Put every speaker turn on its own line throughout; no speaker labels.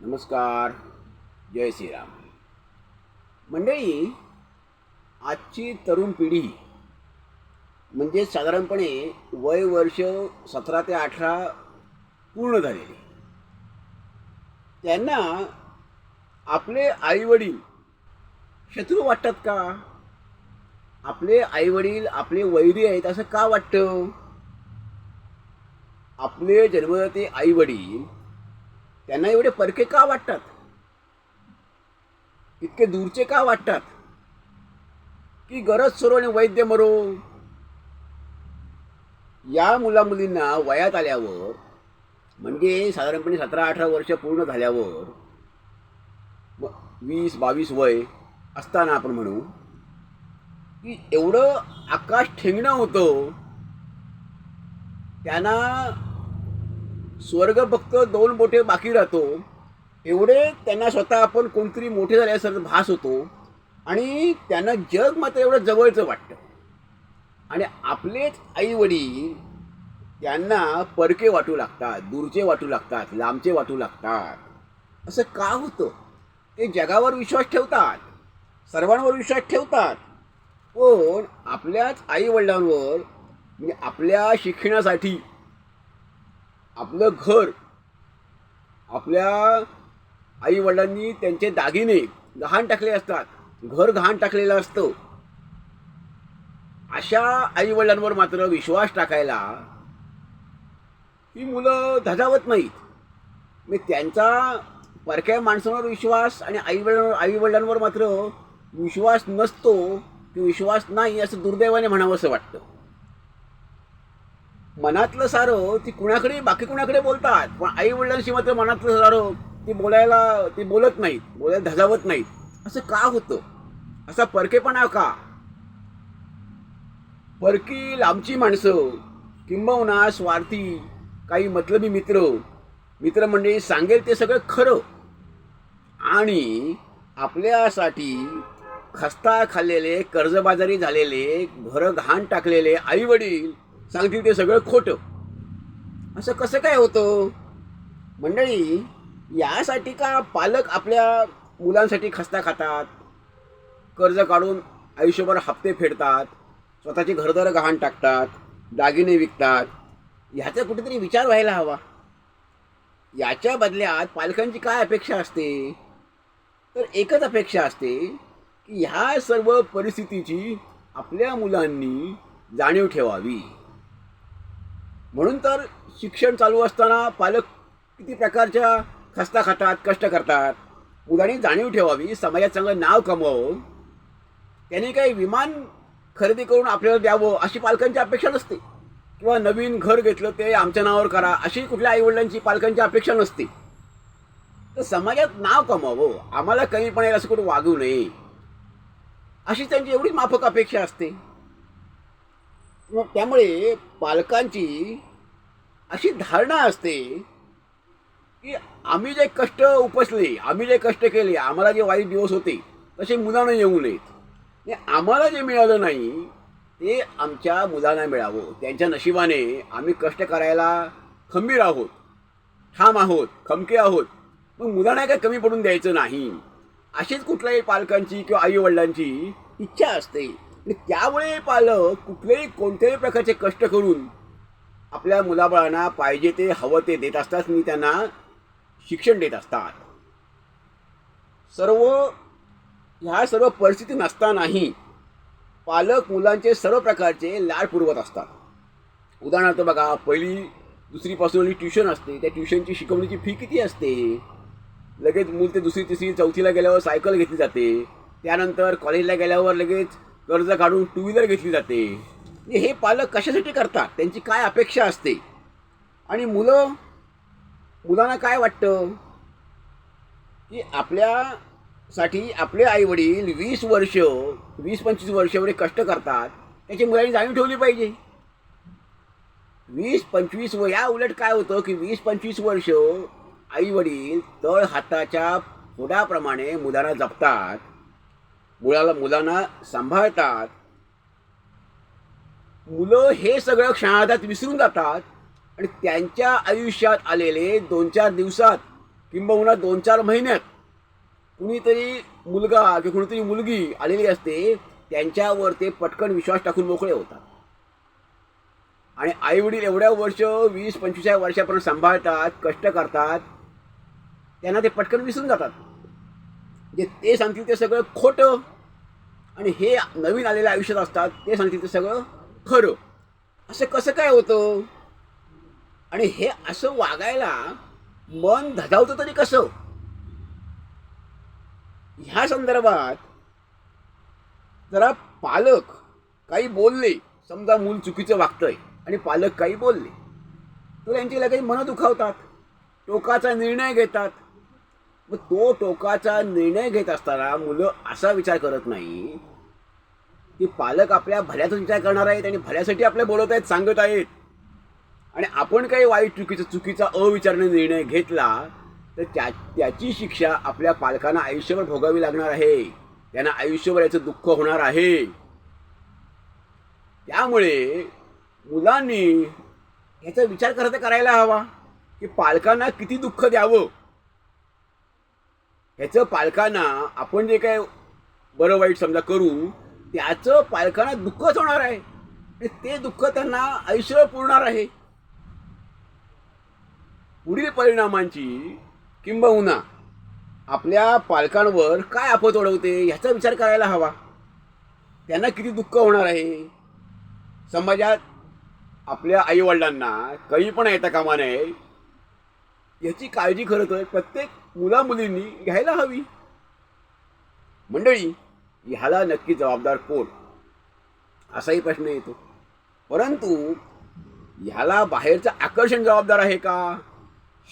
नमस्कार जय श्रीराम. मंडळी आजची तरुण पिढी म्हणजे साधारणपणे वय वर्ष सतरा ते अठरा पूर्ण झालेली. त्यांना आपले आईवडील शत्रू वाटतात का? आपले आईवडील आपले वैरी आहेत असं का वाटतं? आपले जन्मदाते आईवडील त्यांना एवढे परके का वाटतात? इतके दूरचे का वाटतात? की गरज सरो आणि वैद्य मरो या मुलामुलींना वयात आल्यावर म्हणजे साधारणपणे सतरा अठरा वर्ष पूर्ण झाल्यावर वीस बावीस वय असताना आपण म्हणू की एवढं आकाश ठेंगणं होतं त्यांना स्वर्ग फक्त दोन मोठे बाकी राहतो. एवढे त्यांना स्वतः आपण कोणतरी मोठे झाल्यासारखं भास होतो. आणि त्यांना जग मात्र एवढं जवळचं वाटतं. आणि आपलेच आईवडील त्यांना परके वाटू लागतात दूरचे वाटू लागतात लांबचे वाटू लागतात. असं का होतं? ते जगावर विश्वास ठेवतात. सर्वांवर विश्वास ठेवतात. पण आपल्याच आईवडिलांवर म्हणजे आपल्या शिक्षणासाठी आपलं घर आपल्या आई वडिलांनी त्यांचे दागिने गहाण टाकले असतात. घर गहाण टाकलेलं असतं. अशा आई वडिलांवर मात्र विश्वास टाकायला ही मुलं धजावत नाहीत. मी त्यांचा परक्या माणसांवर विश्वास आणि आईवडिलांवर आईवडिलांवर आई वडिलांवर मात्र विश्वास नसतो की विश्वास नाही असं दुर्दैवाने म्हणावं असं वाटतं. मनातलं सारं ती कुणाकडे बाकी कुणाकडे बोलतात. पण आई वडिलांशी मात्र मनातलं सारं ती बोलायला ती बोलत नाहीत. बोलायला धजावत नाहीत. असं का होतं? असा परकेपणा का? परकी लांबची माणसं किंबहुना स्वार्थी काही मतलबी मित्र. मित्रमंडळी म्हणजे सांगेल ते सगळं खरं. आणि आपल्यासाठी खस्ता खाल्लेले कर्जबाजारी झालेले घरं घाण टाकलेले आई वडील सांगतील ते सगळं खोटं. असं कसं काय होतं? मंडळी यासाठी का पालक आपल्या मुलांसाठी खस्ता खातात? कर्ज काढून आयुष्यभर हप्ते फेडतात स्वतःची घरदारं गहाण टाकतात दागिने विकतात? ह्याचा कुठेतरी विचार व्हायला हवा. याच्या बदल्यात पालकांची काय अपेक्षा असते? तर एकच अपेक्षा असते की ह्या सर्व परिस्थितीची आपल्या मुलांनी जाणीव ठेवावी. म्हणून तर शिक्षण चालू असताना पालक किती प्रकारच्या खस्ता खातात कष्ट करतात? मुलांनी जाणीव ठेवावी समाजात चांगलं नाव कमवावं. त्यांनी काही विमान खरेदी करून आपल्याला द्यावं अशी पालकांची अपेक्षा नसते. किंवा नवीन घर घेतलं ते आमच्या नावावर करा अशी कुठल्या आईवडिलांची पालकांची अपेक्षा नसते. तर समाजात नाव कमावं आम्हाला कमीपणा असं कुठं वागू नये. अशी त्यांची एवढी माफक अपेक्षा असते. त्यामुळे पालकांची अशी धारणा असते की आम्ही जे कष्ट उपसले आम्ही जे कष्ट केले आम्हाला जे वाईट दिवस होते तसे मुलांना येऊ नयेत. आम्हाला जे मिळालं नाही ते आमच्या मुलांना मिळावं. त्यांच्या नशिबाने आम्ही कष्ट करायला खंबीर आहोत ठाम आहोत खमके आहोत. मग मुलांना काय कमी पडून द्यायचं नाही? अशीच कुठल्याही पालकांची किंवा आईवडिलांची इच्छा असते. आणि त्यामुळे पालक कुठलेही कोणत्याही प्रकारचे कष्ट करून आपल्या मुलाबाळांना पाहिजे ते हवं ते देत असतात आणि त्यांना शिक्षण देत असतात. सर्व ह्या सर्व परिस्थिती नसतानाही पालक मुलांचे सर्व प्रकारचे लाड पुरवत असतात. उदाहरणार्थ बघा पहिली दुसरीपासून ट्युशन असते त्या ट्युशनची शिकवणीची फी किती असते? लगेच मूल ते दुसरी तिसरी चौथीला गेल्यावर सायकल घेतली जाते. त्यानंतर कॉलेजला गेल्यावर लगेच कर्ज काढून टू व्हीलर घेतली जाते. हे पालक कशासाठी करतात? त्यांची काय अपेक्षा असते? आणि मुलं मुलांना काय वाटतं? की आपल्यासाठी आपले आईवडील वीस वर्ष वीस पंचवीस वर्ष एवढे कष्ट करतात त्याची मुलांनी जाणीव ठेवली पाहिजे. वीस पंचवीस व या उलट काय होतं की वीस पंचवीस वर्ष आई वडील तळ हाताच्या फोडाप्रमाणे मुलांना जपतात. मुलाला मुलांना सांभाळतात. मुलं हे सगळं क्षणार्धात विसरून जातात आणि त्यांच्या आयुष्यात आलेले दोन चार दिवसात किंबहुना दोन चार महिन्यात कुणीतरी मुलगा किंवा कुणीतरी मुलगी आलेली असते त्यांच्यावर ते पटकन विश्वास टाकून मोकळे होतात. आणि आईवडील एवढ्या वर्ष वीस पंचवीस वर्षापर्यंत सांभाळतात कष्ट करतात त्यांना ते पटकन विसरून जातात. जे ते सांगतील ते सगळं खोटं. आणि हे नवीन आलेल्या आयुष्यात असतात ते सांगतील ते सगळं खरं. असं कसं काय होतं? आणि हे असं वागायला मन धजावतं तरी कसं? ह्या संदर्भात जरा पालक काही बोलले. समजा मूल चुकीचं वागतंय आणि पालक काही बोलले. तर यांची लगेच मनं दुखावतात. टोकाचा निर्णय घेतात. मग तो टोकाचा निर्णय घेत असताना मुलं असा विचार करत नाही की पालक आपल्या भल्याचा विचार करणार आहेत आणि भल्यासाठी आपल्या बोलत आहेत सांगत आहेत. आणि आपण काही वाईट चुकीचा चुकीचा अविचारणे निर्णय घेतला तर त्या त्याची शिक्षा आपल्या पालकांना आयुष्यभर भोगावी लागणार आहे. त्यांना आयुष्यभर याचं दुःख होणार आहे. त्यामुळे मुलांनी याचा विचार करता करायला हवा की पालकांना किती दुःख द्यावं. ह्याचं पालकांना आपण जे काय बरं वाईट समजा करू त्याचं पालकांना दुःखच होणार आहे. आणि ते दुःख त्यांना आयुष्यभर पुरणार आहे. पुढील परिणामांची किंबहुना आपल्या पालकांवर काय आपत ओढवते ह्याचा विचार करायला हवा. त्यांना किती दुःख होणार आहे. समाजात आपल्या आईवडिलांना काही पण येता कामा नये. याची काळजी खरं तर प्रत्येक मुला मुलींनी घ्यायला हवी. मंडळी ह्याला नक्की जबाबदार कोण? असाही प्रश्न येतो. परंतु ह्याला बाहेरचं आकर्षण जबाबदार आहे का?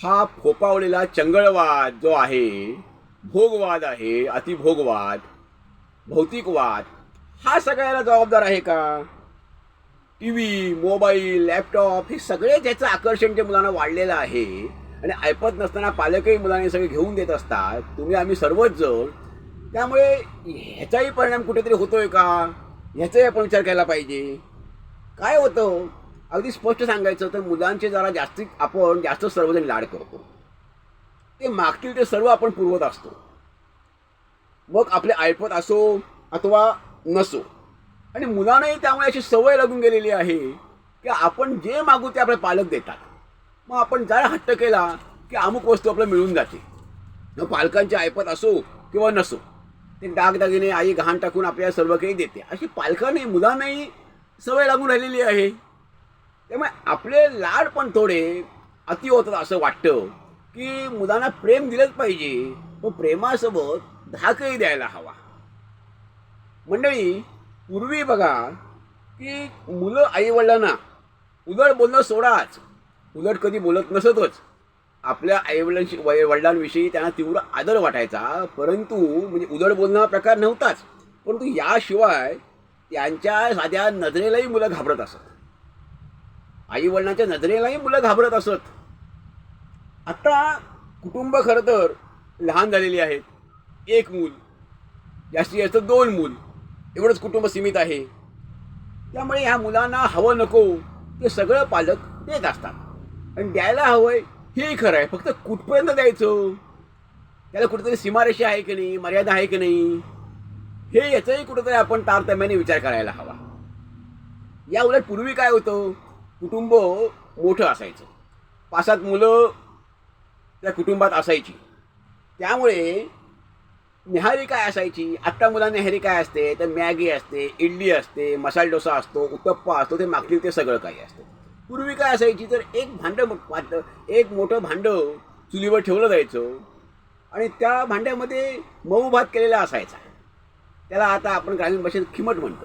हा फोपावलेला चंगळवाद जो आहे भोगवाद आहे अतिभोगवाद भौतिकवाद हा सगळ्याला जबाबदार आहे का? टी व्ही मोबाईल लॅपटॉप हे सगळे ज्याचं आकर्षण जे मुलांना वाढलेलं आहे आणि ऐपत नसताना पालकही मुलांनी सगळे घेऊन देत असतात. तुम्ही आम्ही सर्वच जण. त्यामुळे ह्याचाही परिणाम कुठेतरी होतोय का? ह्याचाही आपण विचार केला पाहिजे. काय होतं? अगदी स्पष्ट सांगायचं तर मुलांचे जरा जास्तीत आपण जास्त सर्वजण लाड करतो. ते मागतील ते सर्व आपण पुरवत असतो. मग आपले ऐपत असो अथवा नसो. आणि मुलांनाही त्यामुळे अशी सवय लागून गेलेली आहे की आपण जे मागू ते आपले पालक देतात. मग आपण जरा हट्ट केला की अमुक वस्तू आपल्याला मिळून जाते. मग पालकांची ऐपत असो किंवा नसो ते दागदागिने आई घाण टाकून आपल्याला सर्व काही देते. अशी पालकांनी मुलांनाही सवय लागून राहिलेली आहे. त्यामुळे आपले लाड पण थोडे अति होतात असं वाटतं की मुलांना प्रेम दिलंच पाहिजे. पण प्रेमासोबत धाकही द्यायला हवा. मंडळी पूर्वी बघा की मुलं आईवडिलांना उदळ बोलणं सोडाच. उलट कधी बोलत नसतच. आपल्या आईवडिलांशी वडिलांविषयी त्यांना तीव्र आदर वाटायचा. परंतु म्हणजे उलट बोलणं हा प्रकार नव्हताच. परंतु याशिवाय त्यांच्या साध्या नजरेलाही मुलं घाबरत असत. आईवडिलांच्या नजरेलाही मुलं घाबरत असत. आता कुटुंब खरं तर लहान झालेली आहेत. एक मूल. जास्तीत जास्त दोन मूल. एवढंच कुटुंब सीमित आहे. त्यामुळे ह्या मुलांना हवं नको ते सगळं पालक देत असतात. आणि द्यायला हवंय हेही खरं आहे. फक्त कुठपर्यंत द्यायचं? त्याला कुठेतरी सीमारेषा आहे की नाही मर्यादा आहे की नाही? हे याचाही कुठेतरी आपण तारतम्याने विचार करायला हवा. या उलट पूर्वी काय होतं? कुटुंब मोठं असायचं. पाच सात मुलं त्या कुटुंबात असायची. त्यामुळे निहारी काय असायची? आत्ता मुलांना निहारी काय असते? तर मॅगी असते इडली असते मसाला डोसा असतो उत्तप्पा असतो ते मागतील ते सगळं काही असतं. पूर्वी काय असायची तर एक भांडं पात- एक मोठं भांडं चुलीवर ठेवलं जायचं. आणि त्या भांड्यामध्ये मऊ भात केलेला असायचा. त्याला आता आपण ग्रामीण भाषेत खिमट म्हणतो.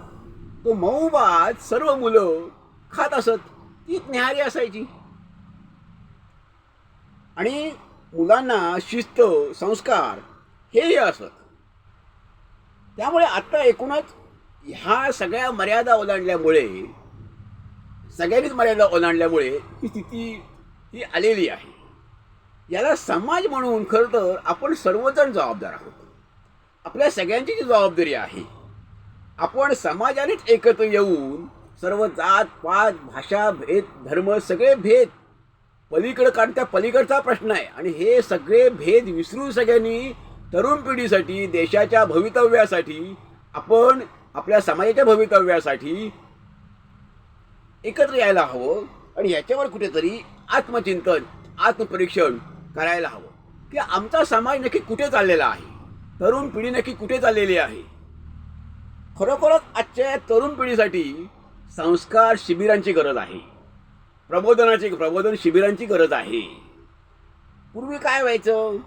तो मऊ भात सर्व मुलं खात असत. ती न्याहारी असायची. आणि मुलांना शिस्त संस्कार हेही असत. त्यामुळे आता एकूणच ह्या सगळ्या मर्यादा ओलांडल्यामुळे सगळ्यांनीच मर्यादा ओलांडल्यामुळे ही स्थिती ही आलेली आहे. याला समाज म्हणून खरं तर आपण सर्वजण जबाबदार आहोत. आपल्या सगळ्यांची जी जबाबदारी आहे आपण समाजानेच एकत्र येऊन सर्व जात पात भाषा भेद धर्म सगळे भेद पलीकडं कारण त्या पलीकडचा प्रश्न आहे. आणि हे सगळे भेद विसरून सगळ्यांनी तरुण पिढीसाठी देशाच्या भवितव्यासाठी आपण आपल्या समाजाच्या भवितव्यासाठी एकत्र यायला हवं आणि याच्यावर कुठेतरी आत्मचिंतन आत्मपरीक्षण करायला हवं. की आमचा समाज नक्की कुठे चाललेला आहे? तरुण पिढी नक्की कुठे चाललेली आहे? खरोखरच आजच्या तरुण पिढीसाठी संस्कार शिबिरांची गरज आहे. प्रबोधनाची प्रबोधन शिबिरांची गरज आहे. पूर्वी काय व्हायचं?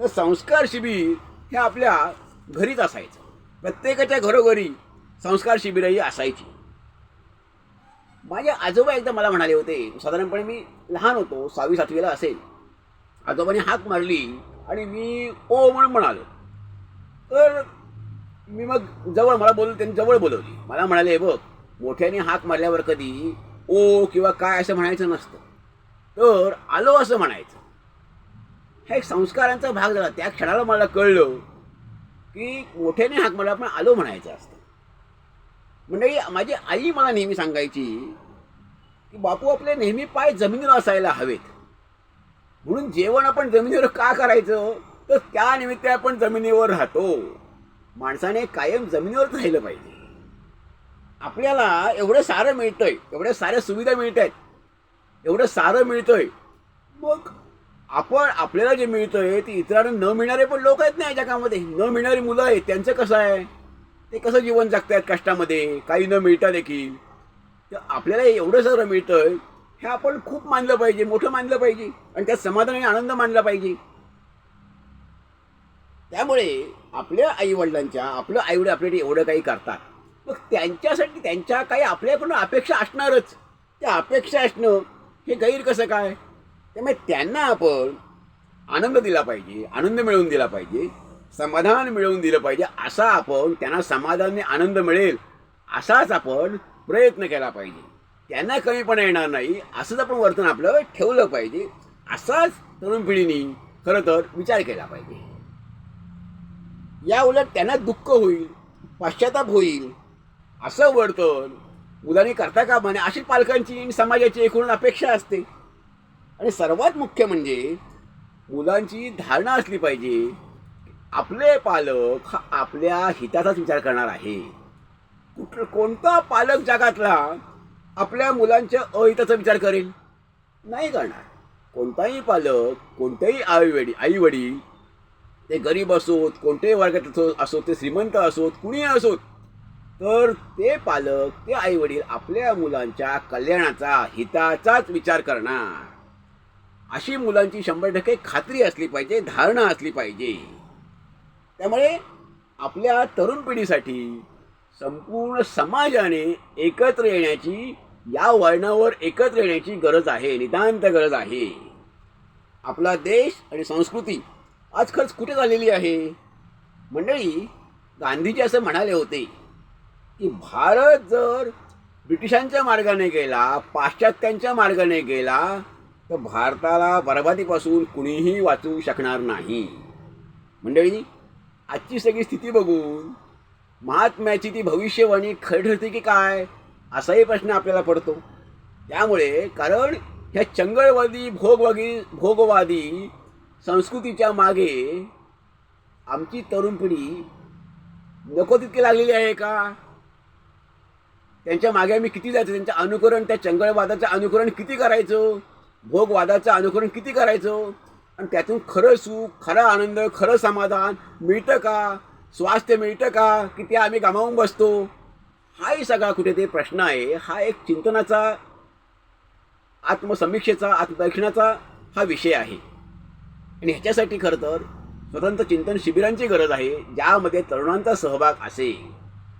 तर संस्कार शिबिर हे आपल्या घरीच असायचं. प्रत्येकाच्या घरोघरी संस्कार शिबिरही असायची. माझे आजोबा एकदा मला म्हणाले होते साधारणपणे मी लहान होतो सहावी सातवीला असेल. आजोबाने हाक मारली आणि मी ओ म्हणून म्हणालो. तर मी मग जवळ मला बोल त्यांनी जवळ बोलवली. मला म्हणाले बघ मोठ्याने हाक मारल्यावर कधी ओ किंवा काय असं म्हणायचं नसतं. तर आलो असं म्हणायचं. हा एक संस्कारांचा भाग झाला. त्या क्षणाला मला कळलं की मोठ्याने हाक मारला पण आलो म्हणायचं असतं. म्हणजे माझी आई मला नेहमी सांगायची की बापू आपले नेहमी पाय जमिनीवर असायला हवेत. म्हणून जेवण आपण जमिनीवर का करायचं? तर त्यानिमित्त आपण जमिनीवर राहतो. माणसाने कायम जमिनीवरच राहिलं पाहिजे. आपल्याला एवढं सारं मिळतंय एवढ्या साऱ्या सुविधा मिळत आहेत एवढं सारं मिळतंय. मग आपण आपल्याला जे मिळतंय ते इतरांना न मिळणारे पण लोक आहेत ना याच्या कामामध्ये. न मिळणारी मुलं आहेत त्यांचं कसं आहे? ते कसं जीवन जगतायत कष्टामध्ये? काही न मिळता देखील. तर आपल्याला एवढं सगळं मिळतं हे आपण खूप मानलं पाहिजे मोठं मानलं पाहिजे आणि त्यात समाधान आणि आनंद मानला पाहिजे. त्यामुळे आपल्या आईवडिलांच्या आपलं आईवडील आपल्यासाठी एवढं काही करतात. मग त्यांच्यासाठी त्यांच्या काही आपल्याकडून अपेक्षा असणारच. त्या अपेक्षा असणं हे गैर कसं काय? त्यामुळे त्यांना आपण आनंद दिला पाहिजे आनंद मिळवून दिला पाहिजे. समाधान मिळवून दिलं पाहिजे असा आपण त्यांना समाधानाने आनंद मिळेल असाच आपण प्रयत्न केला पाहिजे. त्यांना कमीपणा येणार नाही असंच आपण वर्तन आपलं ठेवलं पाहिजे असाच तरुण पिढीने खरं तर विचार केला पाहिजे. या उलट त्यांना दुःख होईल पश्चाताप होईल असं वर्तन मुलांनी करता का म्हणे? अशी पालकांची आणि समाजाची एकूण अपेक्षा असते. आणि सर्वात मुख्य म्हणजे मुलांची धारणा असली पाहिजे आपले पालक हा आपल्या हिताचाच विचार करणार आहे. कुठं कोणता पालक जगातला आपल्या मुलांच्या अहिताचा विचार करेल? नाही करणार. कोणताही पालक कोणतेही आई वडील ते गरीब असोत कोणत्याही वर्गात असो असोत ते श्रीमंत असोत कुणी असोत तर ते पालक ते आईवडील आपल्या मुलांच्या कल्याणाचा हिताचाच विचार करणार. अशी मुलांची शंभर टक्के खात्री असली पाहिजे धारणा असली पाहिजे. त्यामुळे आपल्या तरुण पिढीसाठी संपूर्ण समाजाने एकत्र येण्याची या वळणावर एकत्र येण्याची गरज आहे नितांत गरज आहे. आपला देश आणि संस्कृती आज खरंच कुठे झालेली आहे? मंडळी गांधीजी असं म्हणाले होते की भारत जर ब्रिटिशांच्या मार्गाने गेला पाश्चात्यांच्या मार्गाने गेला तर भारताला बरबादीपासून कुणीही वाचवू शकणार नाही. मंडळी आजची सगळी स्थिती बघून महात्म्याची ती भविष्यवाणी खरी ठरते की काय असाही प्रश्न आपल्याला पडतो. त्यामुळे कारण ह्या चंगळवादी भोगवादी भोगवादी संस्कृतीच्या मागे आमची तरुण पिढी नको तितकी लागलेली आहे का? त्यांच्या मागे आम्ही किती जायचं? त्यांचं अनुकरण त्या चंगळवादाचं अनुकरण किती करायचं? भोगवादाचं अनुकरण किती करायचं? आणि त्यातून खरं सुख खरा आनंद खरं समाधान मिळतं का? स्वास्थ्य मिळतं का? की ते आम्ही गमावून बसतो? हाही सगळा कुठे ते प्रश्न आहे. हा एक चिंतनाचा आत्मसमीक्षेचा आत्मपरीक्षणाचा हा विषय आहे. आणि ह्याच्यासाठी खरं तर स्वतंत्र चिंतन शिबिरांची गरज आहे ज्यामध्ये तरुणांचा सहभाग असेल.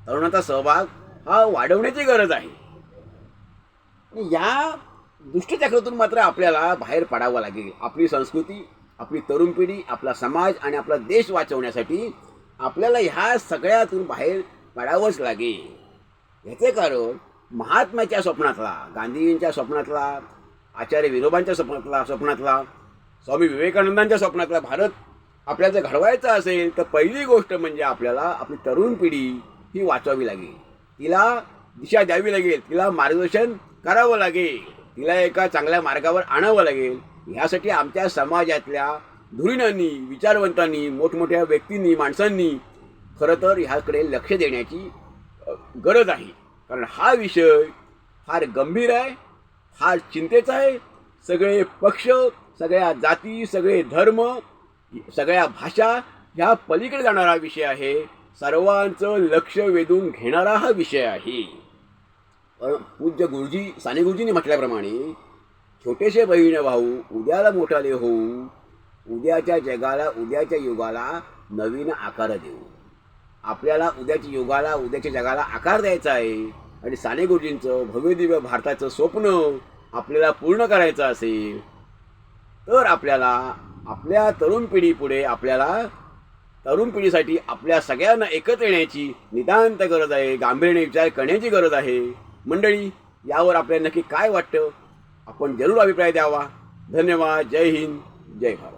तरुणांचा सहभाग हा वाढवण्याची गरज आहे. या दुष्टचक्रातून मात्र आपल्याला बाहेर पडावं लागेल. आपली संस्कृती आपली तरुण पिढी आपला समाज आणि आपला देश वाचवण्यासाठी आपल्याला ह्या सगळ्यातून बाहेर पडावंच लागेल. याचे कारण महात्म्याच्या स्वप्नातला गांधीजींच्या स्वप्नातला आचार्य विनोबांच्या स्वप्नातला स्वप्नातला स्वामी विवेकानंदांच्या स्वप्नातला भारत आपल्याला जर घडवायचा असेल तर पहिली गोष्ट म्हणजे आपल्याला आपली तरुण पिढी ही वाचवावी लागेल. तिला दिशा द्यावी लागेल तिला मार्गदर्शन करावं लागेल. तिला एका चांगल्या मार्गावर आणावं लागेल. ह्यासाठी आमच्या समाजातल्या धुरीणांनी विचारवंतांनी मोठमोठ्या व्यक्तींनी माणसांनी खरं तर ह्याकडे लक्ष देण्याची गरज आहे. कारण हा विषय फार गंभीर आहे फार चिंतेचा आहे. सगळे पक्ष सगळ्या जाती सगळे धर्म सगळ्या भाषा ह्या पलीकडे जाणारा विषय आहे. सर्वांचं लक्ष वेधून घेणारा हा विषय आहे. पूज्य गुरुजी साने गुरुजींनी म्हटल्याप्रमाणे छोटेसे बहीण भाऊ उद्याला मोठाले होऊ उद्याच्या जगाला उद्याच्या युगाला नवीन आकार देऊ. आपल्याला उद्याच्या युगाला उद्याच्या जगाला आकार द्यायचा आहे. आणि साने गुरुजींचं भव्यदिव्य भारताचं स्वप्न आपल्याला पूर्ण करायचं असेल तर आपल्याला आपल्या तरुण पिढीपुढे आपल्याला तरुण पिढीसाठी आपल्या सगळ्यांना एकत्र येण्याची नितांत गरज आहे. गांभीर्याने विचार करण्याची गरज आहे. मंडळी यावर आपल्याला नक्की काय वाटतं? आपण जरूर अभिप्राय द्यावा. धन्यवाद. जय हिंद. जय भारत.